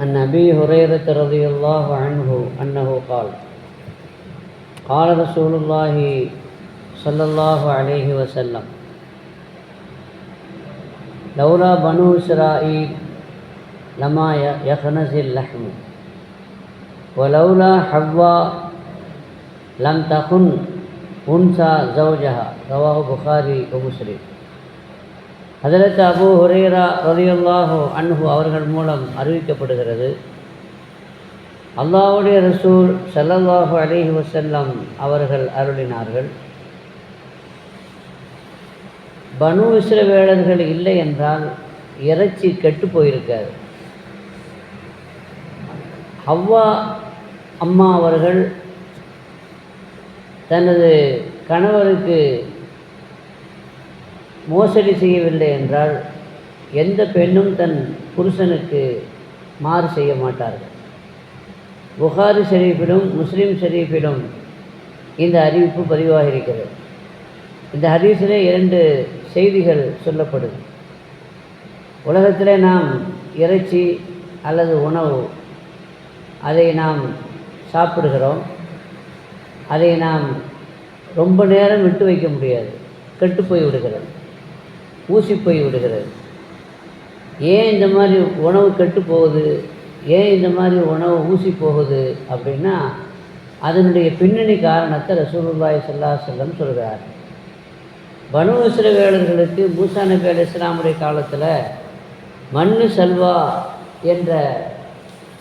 عن أبي هريرة رضي الله عنه أنه قال قال رسول الله صلى الله عليه وسلم لولا بنو إسرائيل لما يخنز اللحم ولولا حواء لم تكن أنثى زوجها. رواه البخاري ومسلم. ஹதரத் அபு ஹுரேரா ரலியல்லாஹு அன்ஹு அவர்கள் மூலம் அறிவிக்கப்படுகிறது. அல்லாவுடைய ரசூல் ஸல்லல்லாஹு அலிஹி வசல்லம் அவர்கள் அருளினார்கள் பனு இஸ்ரவேலர்கள் இல்லை என்றால் இறைச்சி கெட்டு போயிருக்காது. ஹவ்வா அம்மா அவர்கள் தனது கணவருக்கு மோசடி செய்யவில்லை என்றால் எந்த பெண்ணும் தன் புருஷனுக்கு மாறு செய்ய மாட்டார்கள். புகாரி ஷெரீஃபிலும் முஸ்லீம் ஷெரீஃபிலும் இந்த அறிவிப்பு பதிவாக இருக்கிறது இந்த ஹதீஸிலே இரண்டு செய்திகள் சொல்லப்படுது உலகத்திலே நாம் இறைச்சி அல்லது உணவு அதை நாம் சாப்பிடுகிறோம். அதை நாம் ரொம்ப நேரம் விட்டு வைக்க முடியாது. கெட்டு போய் விடுகிறது ஊசி போய் விடுகிறது ஏன் இந்த மாதிரி உணவு கெட்டு போகுது? ஏன் இந்த மாதிரி உணவு ஊசி போகுது அப்படின்னா அதனுடைய பின்னணி காரணத்தை ரசூலுல்லாய் சல்லா செல்லம் சொல்கிறார் பனு இஸ்ரவேலர்களுக்கு மூசா நபி அலி இஸ்லாமுடைய காலத்தில் மண்ணு செல்வா என்ற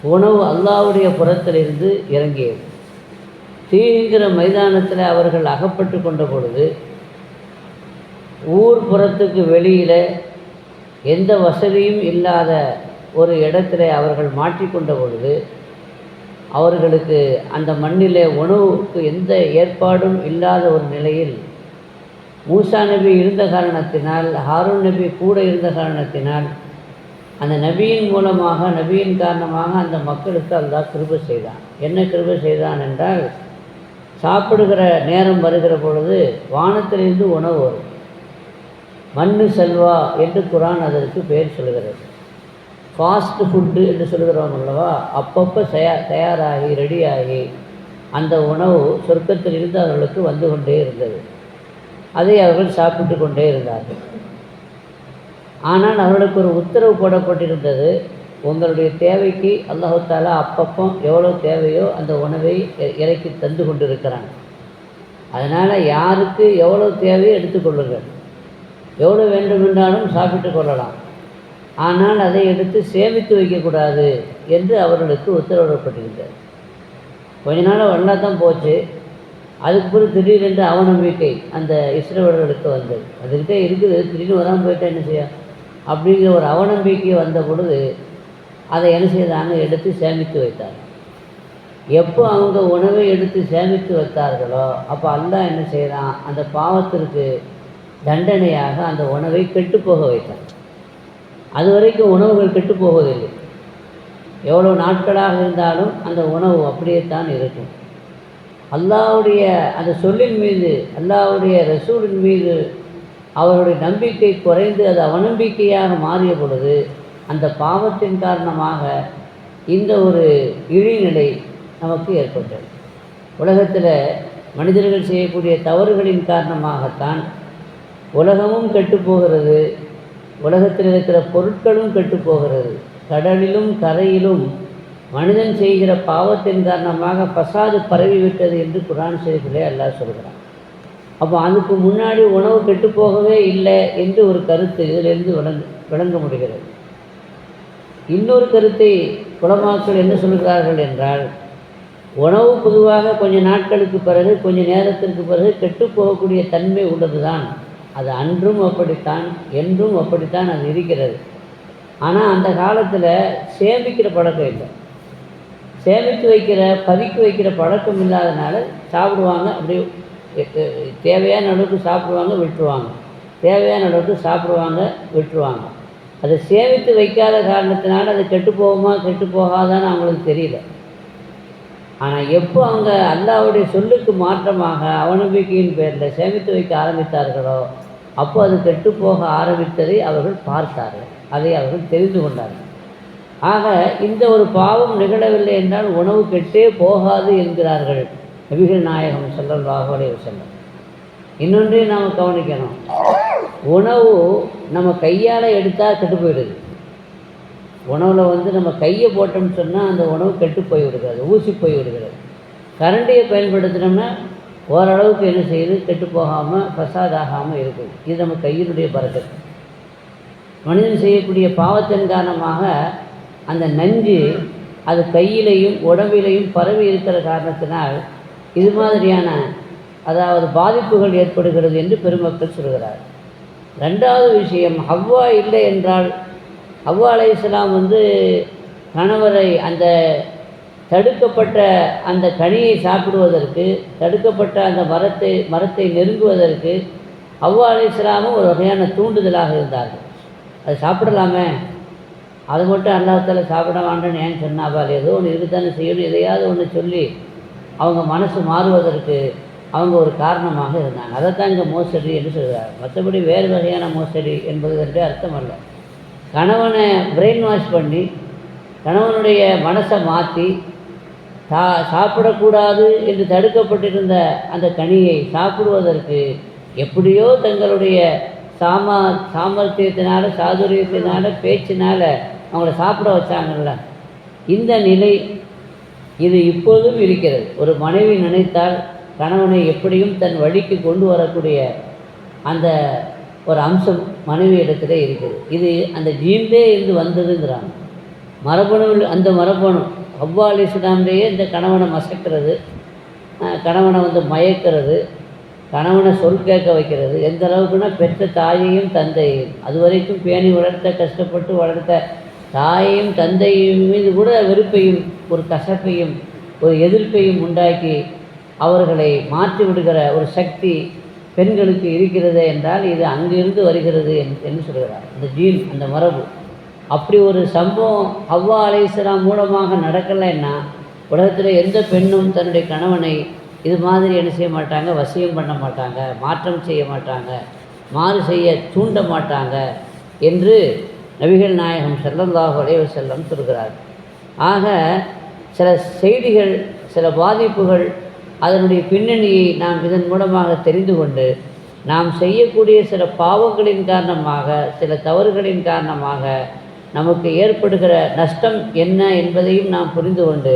உணவு அல்லாவுடைய புறத்திலிருந்து இறங்கியது. தீங்கிற மைதானத்தில் அவர்கள் அகப்பட்டு கொண்ட பொழுது ஊர் புறத்துக்கு வெளியில் எந்த வசதியும் இல்லாத ஒரு இடத்துல அவர்கள் மாட்டிக்கொண்ட பொழுது அவர்களுக்கு அந்த மண்ணிலே உணவுக்கு எந்த ஏற்பாடும் இல்லாத ஒரு நிலையில் மூசா நபி இருந்த காரணத்தினால் ஹாரூன் நபி கூட இருந்த காரணத்தினால் அந்த நபியின் மூலமாக நபியின் காரணமாக அந்த மக்களுக்கு அல்லா கிருபை செய்தான். என்ன கிருபை செய்தான் என்றால் சாப்பிடுகிற நேரம் வருகிற பொழுது வானத்திலிருந்து உணவு வரும். மண்ணு செல்வா என்று குரான் அதற்கு பெயர் சொல்கிறது ஃபாஸ்ட் ஃபுட்டு என்று சொல்கிறோம் அல்லவா? அப்பப்போ தயா தயாராகி ரெடியாகி அந்த உணவு சொர்க்கத்திலிருந்து அவர்களுக்கு வந்து கொண்டே இருந்தது. அதை அவர்கள் சாப்பிட்டு கொண்டே இருந்தார்கள். ஆனால் அவர்களுக்கு ஒரு உத்தரவு போடப்பட்டிருந்தது. உங்களுடைய தேவைக்கு அல்லாஹாலா அப்பப்போ எவ்வளோ தேவையோ அந்த உணவை இறக்கி தந்து கொண்டிருக்கிறாங்க அதனால் யாருக்கு எவ்வளோ தேவையோ எடுத்துக்கொள்ளுங்கள் எவ்வளோ வேண்டுமென்றாலும் சாப்பிட்டு கொள்ளலாம். ஆனால் அதை எடுத்து சேமித்து வைக்கக்கூடாது என்று அவர்களுக்கு உத்தரவிடப்பட்டிருந்தது கொஞ்ச நாள் நல்லா தான் போச்சு. அதுக்கு பிறகு திடீரென்று அவநம்பிக்கை அந்த இஸ்ரேவர்களுக்கு வந்தது. அதுக்கிட்டே இருக்குது திடீர்னு வராமல் போயிட்டா என்ன செய்ய? அப்படிங்கிற ஒரு அவநம்பிக்கை வந்த பொழுது அதை என்ன செய்தாங்க? எடுத்து சேமித்து வைத்தார் எப்போ அவங்க உணவை எடுத்து சேமித்து வைத்தார்களோ அப்போ அல்லா என்ன செய்கிறான் அந்த பாவத்திற்கு தண்டனையாக அந்த உணவை கெட்டுப்போக போக வைத்தார். அது வரைக்கும் உணவுகள் கெட்டு போவதில்லை எவ்வளோ நாட்களாக இருந்தாலும் அந்த உணவு அப்படியே தான் இருக்கும். அல்லாவுடைய அந்த சொல்லின் மீது அல்லாவுடைய ரசூலின் மீது அவருடைய நம்பிக்கை குறைந்து அது அவநம்பிக்கையாக மாறிய பொழுது அந்த பாவத்தின் காரணமாக இந்த ஒரு இழிநிலை நமக்கு ஏற்பட்டது. உலகத்தில் மனிதர்கள் செய்யக்கூடிய தவறுகளின் காரணமாகத்தான் உலகமும் கெட்டுப்போகிறது. உலகத்தில் இருக்கிற பொருட்களும் கெட்டுப்போகிறது. கடலிலும் கரையிலும் மனிதன் செய்கிற பாவத்தின் காரணமாக பசாது பரவிவிட்டது என்று குரான் செய்திகளே அல்லாஹ் சொல்கிறான். அப்போ அதுக்கு முன்னாடி உணவு கெட்டுப்போகவே இல்லை என்று ஒரு கருத்து இதிலிருந்து விளங்க விளங்க முடிகிறது. இன்னொரு கருத்தை குலமாக்கள் என்ன சொல்கிறார்கள் என்றால் உணவு பொதுவாக கொஞ்சம் நாட்களுக்கு பிறகு கொஞ்சம் நேரத்திற்கு பிறகு கெட்டு போகக்கூடிய தன்மை உள்ளது தான் அது அன்றும் அப்படித்தான் என்றும் அப்படித்தான் அது இருக்கிறது. ஆனால் அந்த காலத்தில் சேமிக்கிற பழக்கம் இல்லை. சேமித்து வைக்கிற பதுக்கி வைக்கிற பழக்கம் இல்லாதனால சாப்பிடுவாங்க அப்படியே தேவையான அளவுக்கு சாப்பிடுவாங்க விட்டுருவாங்க. தேவையான அளவுக்கு சாப்பிடுவாங்க விட்டுருவாங்க. அதை சேமித்து வைக்காத காரணத்தினால அது கெட்டு போகுமா கெட்டு போகாதான்னு அவங்களுக்கு தெரியல. ஆனால் எப்போ அவங்க அல்லாவுடைய சொல்லுக்கு மாற்றமாக அவநம்பிக்கையின் பேரில் சேமித்து வைக்க ஆரம்பித்தார்களோ அப்போ அது கெட்டு போக ஆரம்பித்ததை அவர்கள் பார்த்தார்கள். அதை அவர்கள் தெரிந்து கொண்டார்கள். ஆக இந்த ஒரு பாவம் நிகழவில்லை என்றால் உணவு கெட்டே போகாது என்கிறார்கள் நபிகள் நாயகம் ஸல்லல்லாஹு அலைஹி வஸல்லம். இன்னொன்றையும் நாம் கவனிக்கணும். உணவு நம்ம கையால் எடுத்தால் கெட்டு போயிடுது. உணவில் வந்து நம்ம கையை போட்டோம்னு சொன்னால் அந்த உணவு கெட்டு போய் விடுகிறது ஊசி போய் விடுகிறது கரண்டியை பயன்படுத்தினோம்னா ஓரளவுக்கு என்ன செய்யுது கெட்டு போகாமல் பிரசாதாகாமல் இருக்குது இது நம்ம கையினுடைய பறக்கத்து மனிதன் செய்யக்கூடிய பாவத்தின் காரணமாக அந்த நஞ்சு அது கையிலையும் உடம்பிலையும் பரவி இருக்கிற காரணத்தினால் இது மாதிரியான அதாவது பாதிப்புகள் ஏற்படுகிறது என்று பெருமக்கள் சொல்கிறார் ரெண்டாவது விஷயம் ஹவ்வா இல்லை என்றால் ஹவ்வா இஸ்லாம் வந்து கணவரை அந்த தடுக்கப்பட்ட அந்த கனியை சாப்பிடுவதற்கு தடுக்கப்பட்ட அந்த மரத்தை மரத்தை நெருங்குவதற்கு ஹவ்வா இஸ்லாமும் ஒரு வகையான தூண்டுதலாக இருந்தார்கள். அது சாப்பிடலாமே? அது மட்டும் அல்லாஹால சாப்பிட வேண்டாம்னு ஏன் சொன்னாபால் ஏதோ ஒன்று இருக்குதானே செய்யணும் எதையாவது ஒன்று சொல்லி அவங்க மனசு மாறுவதற்கு அவங்க ஒரு காரணமாக இருந்தாங்க. அதை தான் இங்கே மோசடி என்று சொல்கிறார் மற்றபடி வேறு வகையான மோசடி என்பதற்கு அர்த்தம் அல்ல. கணவனை பிரெயின் வாஷ் பண்ணி கணவனுடைய மனசை மாற்றி சா சாப்பிடக்கூடாது என்று தடுக்கப்பட்டிருந்த அந்த கனியை சாப்பிடுவதற்கு எப்படியோ தங்களுடைய சாமா சாமர்த்தியத்தினால சாதுரியத்தினால பேச்சினால அவங்கள சாப்பிட வச்சாங்கல்ல. இந்த நிலை இது இப்போதும் இருக்கிறது. ஒரு மனைவி நினைத்தால் கணவனை எப்படியும் தன் வழிக்கு கொண்டு வரக்கூடிய அந்த ஒரு அம்சம் மனைவி இடத்துல இருக்குது. இது அந்த ஜீன்லே இருந்து வந்ததுங்கிறாங்க. மரபணு அந்த மரபணு ஹவ்வா அலி இந்த கணவனை மசக்கிறது கணவனை வந்து மயக்கிறது கணவனை சொல் கேட்க வைக்கிறது. எந்த அளவுக்குன்னா பெற்ற தாயையும் தந்தையையும். அது வரைக்கும் பேணி வளர்த்த கஷ்டப்பட்டு வளர்த்த தாயையும் தந்தையும் மீது கூட வெறுப்பையும் ஒரு கசப்பையும் ஒரு எதிர்ப்பையும் உண்டாக்கி அவர்களை மாற்றி விடுகிற ஒரு சக்தி பெண்களுக்கு இருக்கிறது என்றால் இது அங்கிருந்து வருகிறது என்று என்று சொல்கிறார். அந்த ஜீன் அந்த மரபு. அப்படி ஒரு சம்பவம் அவ்வா அலைஹிஸ்ஸலாம் மூலமாக நடக்கலைன்னா உலகத்தில் எந்த பெண்ணும் தன்னுடைய கணவனை இது மாதிரி என்ன செய்ய மாட்டாங்க? வசியம் பண்ண மாட்டாங்க மாற்றம் செய்ய மாட்டாங்க மாறு செய்ய தூண்ட மாட்டாங்க என்று நபிகள் நாயகம் செல்லந்தாக அலைஹி செல்லம் சொல்கிறார். ஆக சில செய்திகள் சில பாதிப்புகள் அதனுடைய பின்னணியை நாம் இதன் மூலமாக தெரிந்து கொண்டு நாம் செய்யக்கூடிய சில பாவங்களின் காரணமாக சில தவறுகளின் காரணமாக நமக்கு ஏற்படுகிற நஷ்டம் என்ன என்பதையும் நாம் புரிந்து கொண்டு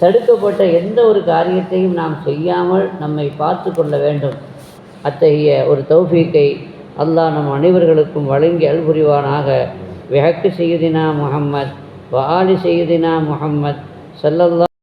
தடுக்கப்பட்ட எந்த ஒரு காரியத்தையும் நாம் செய்யாமல் நம்மை பார்த்து கொள்ள வேண்டும். அத்தகைய ஒரு தௌஃபீக்கை அல்லாஹ் நம் அனைவர்களுக்கும் வழங்கி அல்புரிவானாக விஹக்கு செய்யுதினா முகம்மத் வாலி செய்யுதினா முகம்மத் ஸல்லல்லாஹு